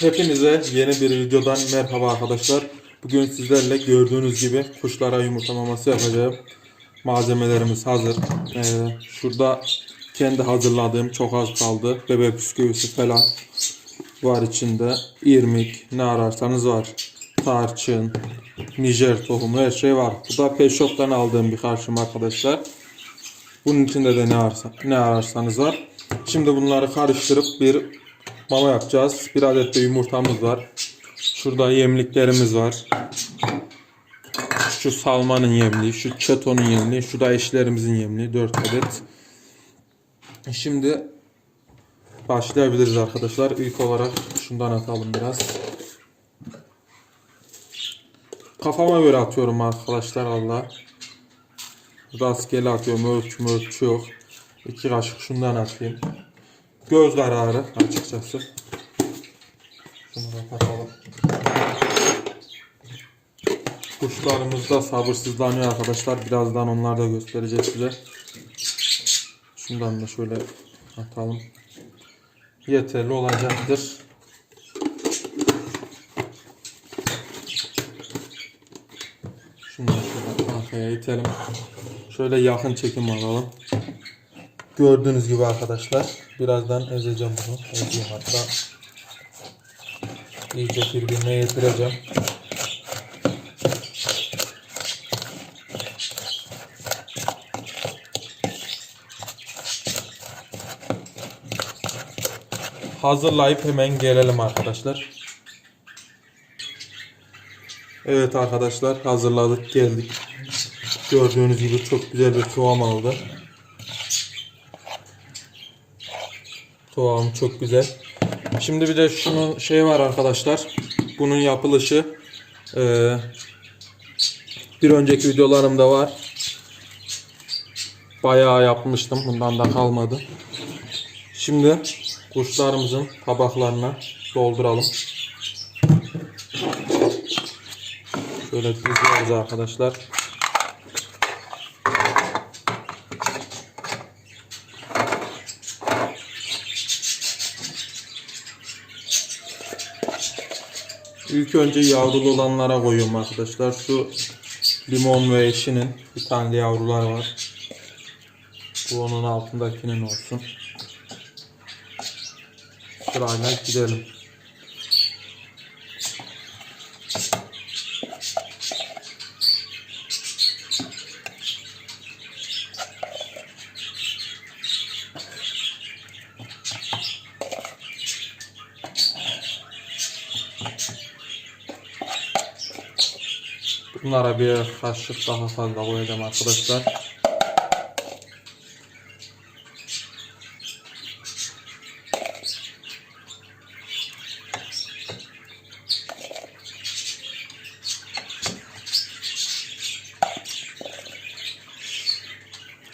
Hepinize yeni bir videodan merhaba arkadaşlar. Bugün sizlerle gördüğünüz gibi kuşlara yumurta maması yapacağım. Malzemelerimiz hazır. Ee, şurada kendi hazırladığım çok az kaldı. Bebek bisküvisi falan var içinde. İrmik ne ararsanız var. Tarçın, Nijer tohumu her şey var. Bu da Pet aldığım bir karşım arkadaşlar. Bunun içinde de ne ararsanız var. Şimdi bunları karıştırıp bir mama yapacağız. Bir adet de yumurtamız var. Şurada yemliklerimiz var. Şu salmanın yemliği, şu çetonun yemliği, şu da eşlerimizin yemliği 4 adet. Şimdi başlayabiliriz arkadaşlar. İlk olarak şundan atalım biraz. Kafama göre atıyorum arkadaşlar Allah. Rastgele atıyorum. Ölçü ölçü yok. İki kaşık şundan atayım. Göz kararı açıkçası. Şunu kapatalım. Kuşlarımız da sabırsızlanıyor arkadaşlar. Birazdan onlar da gösterecek size. Şundan da şöyle atalım. Yeterli olacaktır. Şunu da şöyle arkaya itelim. Şöyle yakın çekim alalım. Gördüğünüz gibi arkadaşlar. Birazdan ezeceğim bunu. Ezeyim hatta. İyice birbirine yedireceğim. Hazırlayıp hemen gelelim arkadaşlar. Evet arkadaşlar hazırladık geldik. Gördüğünüz gibi çok güzel bir kıvam aldı. Kıvamı çok güzel. Şimdi bir de şunun şey var arkadaşlar. Bunun yapılışı eee, bir önceki videolarımda var. Bayağı yapmıştım. Bundan da kalmadı. Şimdi kuşlarımızın tabaklarına dolduralım. Şöyle diziyoruz arkadaşlar. İlk önce yavrulu olanlara koyuyorum arkadaşlar. Şu limon ve eşinin bir tane yavrular var. Bu onun altındakinin olsun. Sırayla gidelim. Bunlara bir kaşık daha fazla koyacağım arkadaşlar.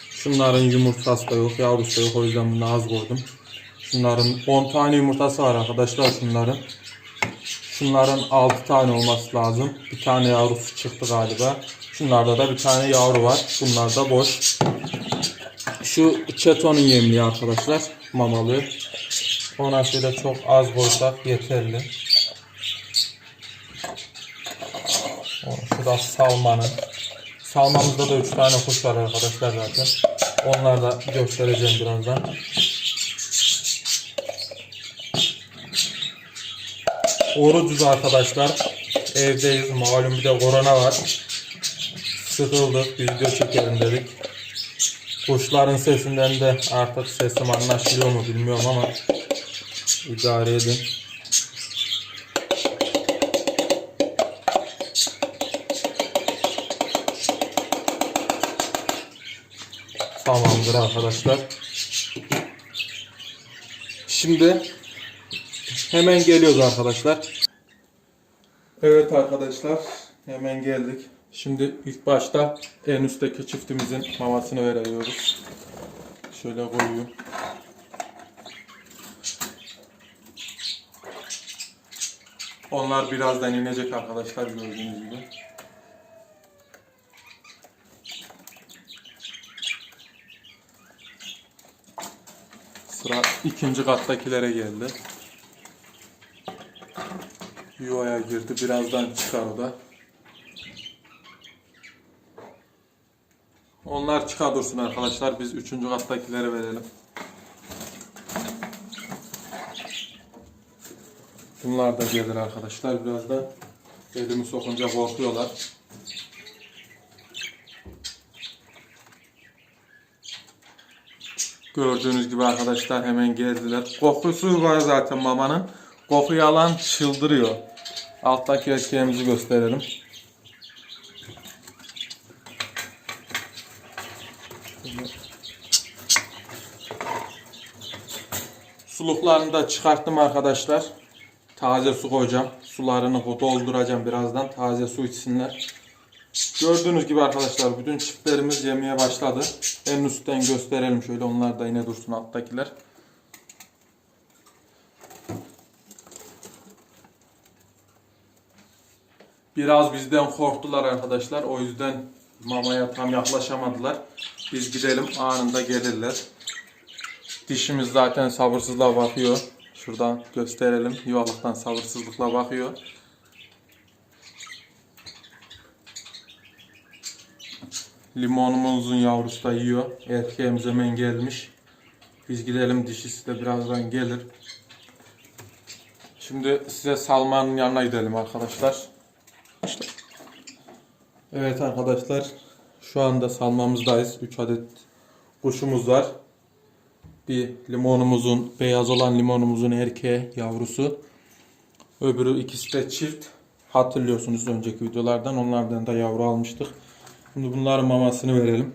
Şunların yumurtası da yok, yavrusu da yok. O yüzden bunu az koydum. Şunların 10 tane yumurtası var arkadaşlar şunların. Şunların 6 tane olması lazım. Bir tane yavrusu çıktı galiba. Şunlarda da bir tane yavru var. Bunlar da boş. Şu çetonun yemliği arkadaşlar. Mamalı. Ona şöyle çok az koysak yeterli. Şu da salmanın. Salmamızda da 3 tane kuş var arkadaşlar zaten. Onları da göstereceğim birazdan. Orucuz arkadaşlar. Evdeyiz. Malum bir de korona var. Sıkıldık. Video çekelim dedik. Kuşların sesinden de artık sesim anlaşılıyor mu bilmiyorum ama idare edin. Tamamdır arkadaşlar. Şimdi hemen geliyoruz arkadaşlar. Evet arkadaşlar hemen geldik. Şimdi ilk başta en üstteki çiftimizin mamasını veriyoruz. Şöyle koyuyorum. Onlar birazdan inecek arkadaşlar gördüğünüz gibi. Sıra ikinci kattakilere geldi. Yuvaya girdi. Birazdan çıkar o da. Onlar çıkar dursun arkadaşlar. Biz üçüncü kattakileri verelim. Bunlar da gelir arkadaşlar. Birazdan elimi sokunca korkuyorlar. Gördüğünüz gibi arkadaşlar hemen geldiler. Kokusu var zaten mamanın. Kokuyu alan çıldırıyor. Alttaki erkeğimizi gösterelim. Suluklarını da çıkarttım arkadaşlar. Taze su koyacağım. Sularını dolduracağım birazdan. Taze su içsinler. Gördüğünüz gibi arkadaşlar bütün çiftlerimiz yemeye başladı. En üstten gösterelim şöyle onlar da yine dursun alttakiler. Biraz bizden korktular arkadaşlar. O yüzden mamaya tam yaklaşamadılar. Biz gidelim anında gelirler. Dişimiz zaten sabırsızla bakıyor. Şuradan gösterelim. Yuvalıktan sabırsızlıkla bakıyor. Limonumuzun yavrusu da yiyor. Erkeğimiz hemen gelmiş. Biz gidelim dişisi de birazdan gelir. Şimdi size Salman'ın yanına gidelim arkadaşlar. Evet arkadaşlar. Şu anda salmamızdayız. 3 adet kuşumuz var. Bir limonumuzun, beyaz olan limonumuzun erkeği yavrusu. Öbürü ikisi de çift. Hatırlıyorsunuz önceki videolardan. Onlardan da yavru almıştık. Şimdi bunların mamasını verelim.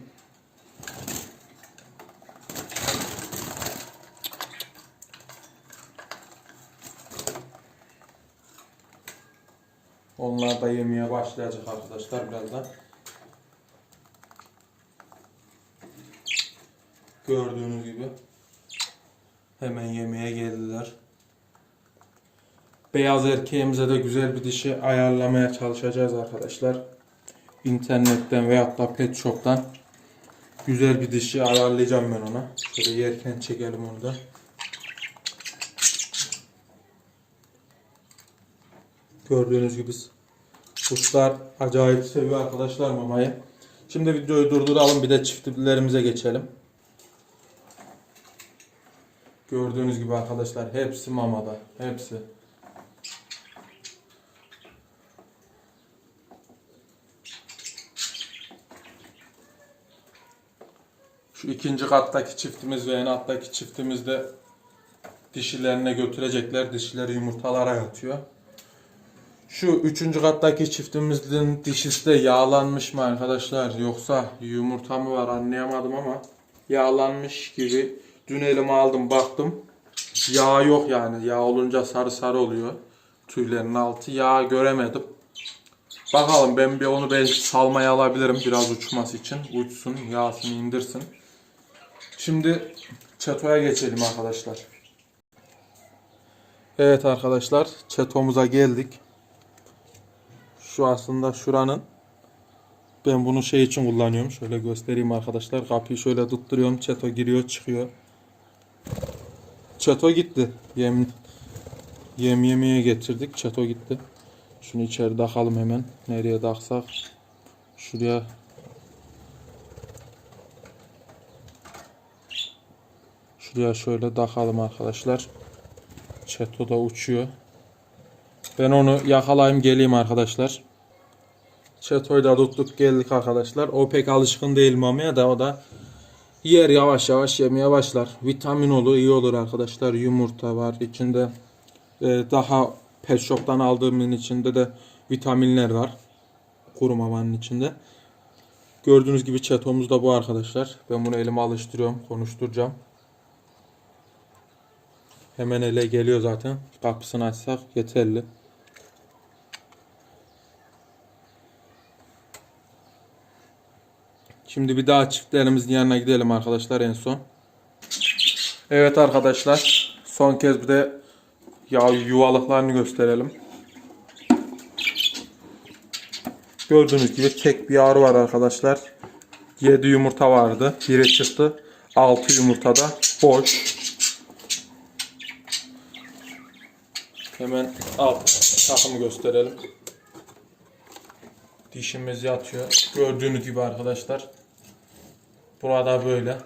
Onlar da yemeye başlayacak arkadaşlar birazdan. Gördüğünüz gibi hemen yemeğe geldiler. Beyaz erkeğimize de güzel bir dişi ayarlamaya çalışacağız arkadaşlar. İnternetten veyahut da pet shop'tan güzel bir dişi ayarlayacağım ben ona. Şöyle yerken çekelim onu da. Gördüğünüz gibi kuşlar acayip seviyor arkadaşlar mamayı. Şimdi videoyu durduralım bir de çiftliklerimize geçelim. Gördüğünüz gibi arkadaşlar hepsi mamada. Hepsi. Şu ikinci kattaki çiftimiz ve en alttaki çiftimiz de dişilerine götürecekler. Dişileri yumurtalara yatıyor. Şu üçüncü kattaki çiftimizin dişisi de yağlanmış mı arkadaşlar yoksa yumurta mı var anlayamadım ama yağlanmış gibi. Dün elime aldım baktım. Yağ yok yani. Yağ olunca sarı sarı oluyor. Tüylerin altı. Yağ göremedim. Bakalım ben bir onu belki salmaya alabilirim biraz uçması için. Uçsun, yağsını indirsin. Şimdi çatoya geçelim arkadaşlar. Evet arkadaşlar çatomuza geldik. Şu aslında şuranın ben bunu şey için kullanıyorum. Şöyle göstereyim arkadaşlar. Kapıyı şöyle tutturuyorum. Çeto giriyor çıkıyor. Çeto gitti. Yem, yem yemeye getirdik. Çeto gitti. Şunu içeri takalım hemen. Nereye taksak? Şuraya Şuraya şöyle takalım arkadaşlar. Çeto da uçuyor. Ben onu yakalayayım geleyim arkadaşlar. Çeto'yu tuttuk geldik arkadaşlar. O pek alışkın değil mamaya da o da yer yavaş yavaş yemeye başlar. Vitamin olur iyi olur arkadaşlar. Yumurta var içinde. Ee, daha pet shop'tan aldığımın içinde de vitaminler var. Kuru mamanın içinde. Gördüğünüz gibi çetomuz da bu arkadaşlar. Ben bunu elime alıştırıyorum. Konuşturacağım. Hemen ele geliyor zaten. Kapısını açsak yeterli. Şimdi bir daha çiftlerimizin yanına gidelim arkadaşlar en son. Evet arkadaşlar. Son kez bir de ya yuvalıklarını gösterelim. Gördüğünüz gibi tek bir yavru var arkadaşlar. 7 yumurta vardı. Biri çıktı. 6 yumurtada boş. Hemen alt takımı gösterelim. Dişimiz yatıyor. Gördüğünüz gibi arkadaşlar. Burada böyle.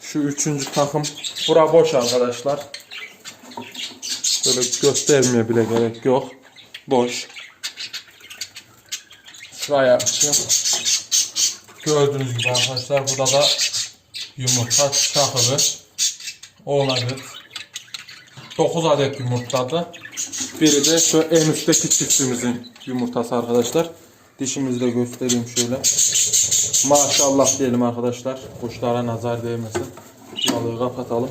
Şu üçüncü takım. Bura boş arkadaşlar. Böyle göstermeye bile gerek yok. Boş. Şuraya açayım. Gördüğünüz gibi arkadaşlar burada da yumurta çakılı. Olabilir. 9 adet yumurtladı. Biri de şu en üstteki çiftimizin yumurtası arkadaşlar. Dişimizi de göstereyim şöyle. Maşallah diyelim arkadaşlar. Kuşlara nazar değmesin. Balığı kapatalım.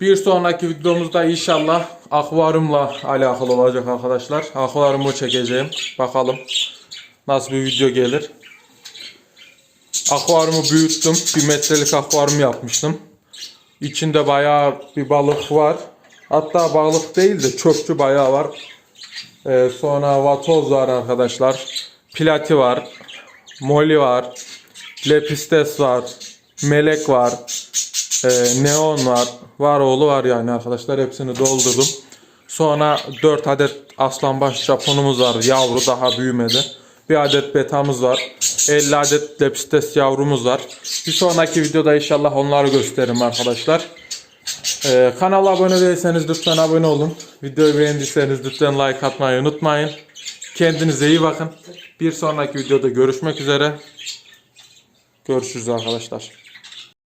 Bir sonraki videomuzda inşallah akvaryumla alakalı olacak arkadaşlar. Akvaryumu çekeceğim. Bakalım nasıl bir video gelir. Akvaryumu büyüttüm. Bir metrelik akvaryum yapmıştım. İçinde bayağı bir balık var. Hatta balık değil de çöpçü bayağı var. Ee, sonra vatoz var arkadaşlar. Plati var. Moli var. Lepistes var. Melek var. Ee, neon var. Var oğlu var yani arkadaşlar. Hepsini doldurdum. Sonra 4 adet aslanbaş Japonumuz var. Yavru daha büyümedi. Bir adet betamız var. 50 adet lepistes yavrumuz var. Bir sonraki videoda inşallah onları gösteririm arkadaşlar. Ee, kanala abone değilseniz lütfen abone olun. Videoyu beğendiyseniz lütfen like atmayı unutmayın. Kendinize iyi bakın. Bir sonraki videoda görüşmek üzere. Görüşürüz arkadaşlar.